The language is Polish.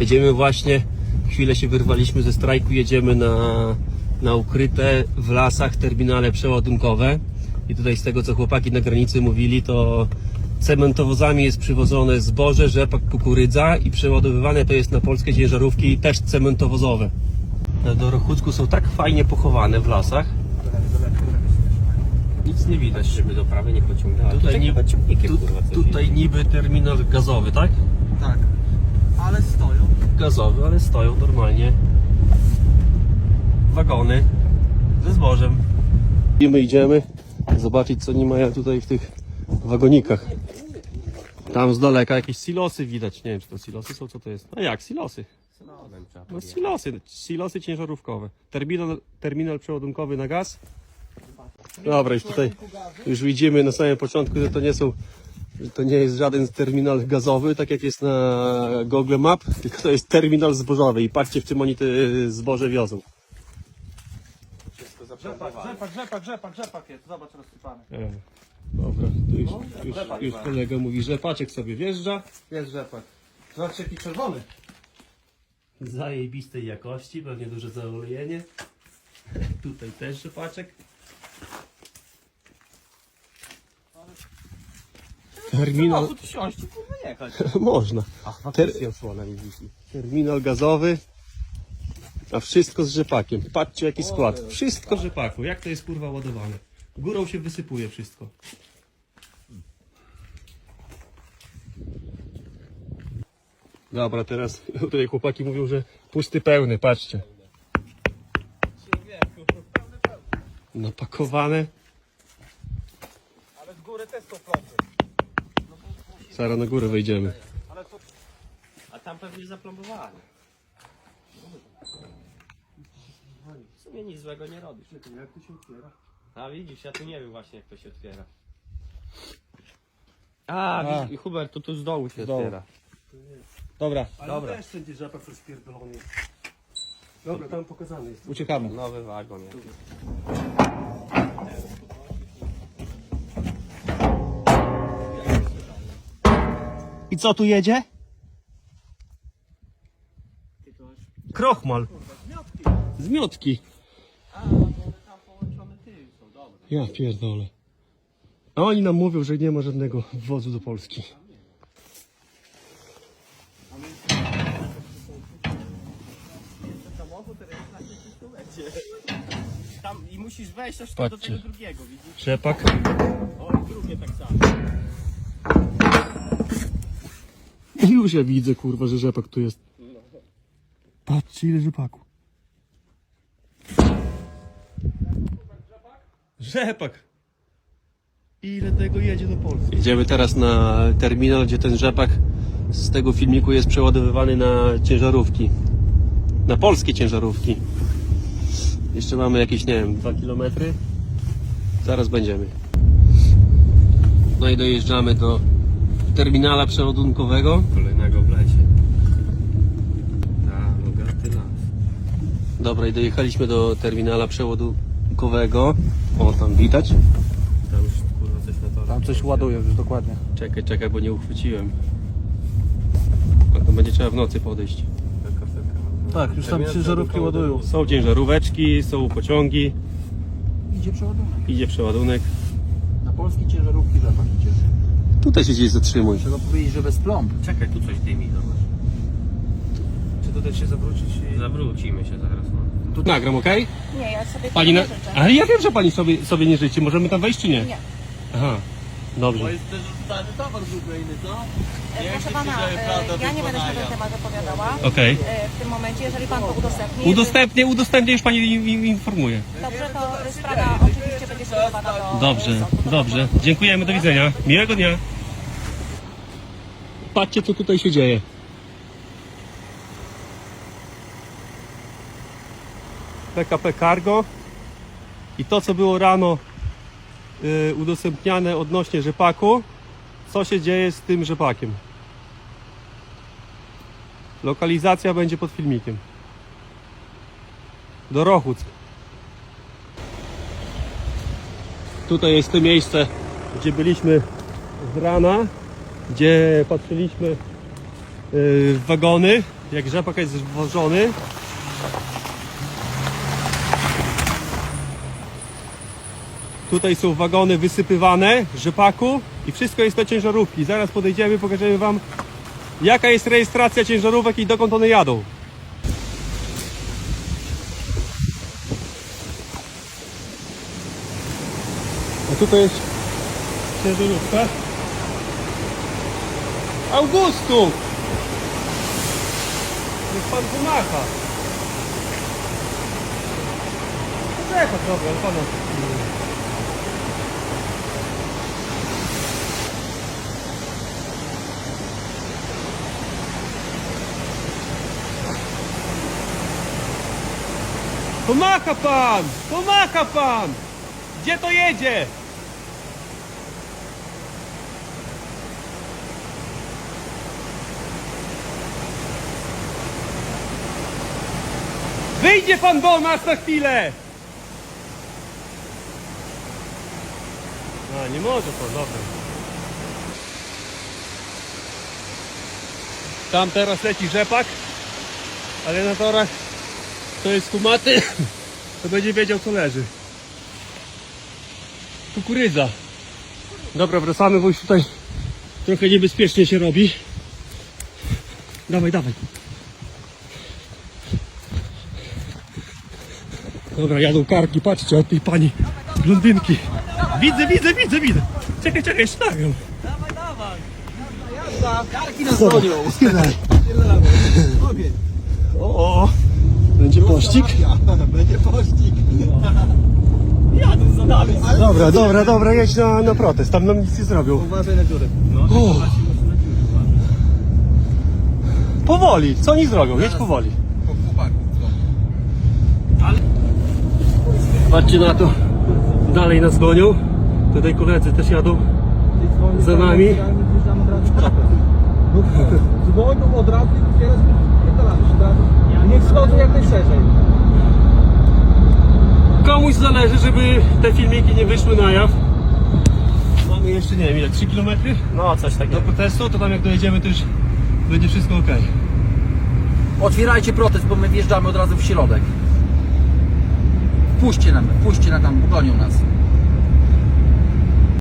Jedziemy właśnie, chwilę się wyrwaliśmy ze strajku, jedziemy na, na ukryte w lasach terminale przeładunkowe. I tutaj z tego co chłopaki na granicy mówili, to cementowozami jest przywożone zboże, rzepak, kukurydza i przeładowywane to jest na polskie ciężarówki też cementowozowe. Na Dorochucku są tak fajnie pochowane w lasach. Nic nie widać. Żeby do prawej nie pociągnęła. Tutaj, nie niby, tu, tutaj niby terminal gazowy, tak? Tak. Ale stoją. Gazowy, ale stoją normalnie wagony ze zbożem. I my idziemy zobaczyć co nie mają tutaj w tych wagonikach. Tam z daleka jakieś silosy widać. Nie wiem czy to silosy są, co to jest. No jak, silosy? No silosy, silosy ciężarówkowe. Terminal, terminal przeładunkowy na gaz. Dobra, już tutaj już widzimy na samym początku, że to nie są to nie jest żaden terminal gazowy, tak jak jest na Google Map, tylko to jest terminal zbożowy i patrzcie w czym oni te zboże wiozą. Wszystko Rzepak, zaplanowane. rzepak, rzepak, rzepak, rzepak jest. Zobacz rozsypany. E, Dobra, to już, już, już kolega mówi, że paczek sobie wjeżdża. Jest rzepak. Zobacz jaki czerwony. Zajebistej jakości, pewnie duże zaolejenie. Tutaj też rzepaczek. Terminal, Samochód siąść i kurwa jechać. można. Ach, faktycznie mi wisi. Terminal gazowy, a wszystko z rzepakiem. Patrzcie jaki skład. Wszystko w rzepaku. Jak to jest kurwa ładowane? Górą się wysypuje wszystko. Dobra, teraz tutaj chłopaki mówią, że pusty pełny, patrzcie. Napakowane. Ale z góry też są pląty. Zaraz na górę wejdziemy. Ale to A tam pewnie zaplombowali. W sumie nic złego nie robisz. jak to się otwiera? A widzisz, ja tu nie wiem właśnie jak to się otwiera. A, A. widzisz, Hubert, to tu z dołu się Z dołu. otwiera. Dobra, Dobra. też wszędzie rzepak rozpierdolony. Dobra, tam pokazany jest. uciekamy. Nowy wagon jakiś. I co tu jedzie? Krochmal. Zmiotki. Ja pierdolę. A oni nam mówią, że nie ma żadnego wozu do Polski. Tam i musisz wejść aż tam do tego drugiego, widzisz? Rzepak. O, i drugie tak samo. Już ja widzę, kurwa, że rzepak tu jest. Patrzcie, ile rzepaku. Rzepak! Ile tego jedzie do Polski? Jedziemy teraz na terminal, gdzie ten rzepak z tego filmiku jest przeładowywany na ciężarówki. Na polskie ciężarówki. Jeszcze mamy jakieś, nie wiem, 2 km. Zaraz będziemy. No i dojeżdżamy do terminala przeładunkowego. Kolejnego w lesie. A, bogaty las. Dobra, i dojechaliśmy do terminala przeładunkowego. O, tam widać. Tam już kurwa coś na to. Tam coś ładuje już dokładnie. Czekaj, czekaj, bo nie uchwyciłem. A to będzie trzeba w nocy podejść. Tak, już tam Terminal ciężarówki przeładunkowy. ładują. Są ciężaróweczki, są pociągi, Idzie przeładunek. idzie przeładunek. Na polskie ciężarówki rzepak idzie. Tutaj się gdzieś zatrzymuj. Trzeba powiedzieć, że bez plomb. Czekaj, tu coś dymi, zobacz. Czy tutaj się zawrócić? Zawrócimy się zaraz, no. Tu nagram, okej? Nie, ja sobie Pani tego na... nie życzę. Ale ja wiem, że pani sobie, sobie nie życzy. Możemy tam wejść czy nie? Nie. Aha, dobrze. jest też stary towar z Ukrainy, co? E, Proszę pana, e, ja nie będę się na ten temat wypowiadała. Okej. E, W tym momencie, jeżeli pan to udostępni. Udostępnię, udostępnię, już pani im- im informuje. Dobrze, to sprawa oczywiście będzie skierowana do Dobrze, sądu. dobrze. Dziękujemy, do widzenia. Miłego dnia. Patrzcie, co tutaj się dzieje. PKP Cargo i to, co było rano y, udostępniane odnośnie rzepaku, co się dzieje z tym rzepakiem. Lokalizacja będzie pod filmikiem. Do Rochuck. Tutaj jest to miejsce, gdzie byliśmy z rana, gdzie patrzyliśmy yy, wagony, jak rzepak jest zwożony. Tutaj są wagony wysypywane rzepaku i wszystko jest to ciężarówki. Zaraz podejdziemy, pokażemy Wam jaka jest rejestracja ciężarówek i dokąd one jadą. A tutaj jest ciężarówka. Augustów! Niech pan pomacha. Poczekaj trochę, ale pana... Pomacha pan! Pomacha pan! Gdzie to jedzie? Wyjdzie pan do nas na chwilę! A, nie może pan, dobra. Tam teraz leci rzepak, ale na torach to jest kumaty, to będzie wiedział co leży. Kukurydza. Dobra, wracamy, bo już tutaj trochę niebezpiecznie się robi. Dawaj, dawaj. Dobra, jadą karki, patrzcie, od tej pani blondynki. Widzę, widzę, widzę, widzę. Czekaj, czekaj, jeszcze nagram. Karki nas gonią. O, o. Będzie pościg? Będzie pościg. Jadę za nami. Dobra, dobra, dobra, jedź na, na protest, tam nam nic nie zrobią. Uważaj na dziurę. O. Powoli, co oni zrobią? Jedź powoli. Patrzcie na to. Dalej nas gonią. Tutaj koledzy też jadą za nami. Dzwonią od razu i teraz? Niech schodzą jak najszerzej. Komuś zależy, żeby te filmiki nie wyszły na jaw. Mamy jeszcze, nie wiem ile, 3 km no coś do takiego. protestu, to tam jak dojedziemy to już będzie wszystko ok. Otwierajcie protest, bo my wjeżdżamy od razu w środek. Puśćcie nam, puśćcie na tam, gonią nas.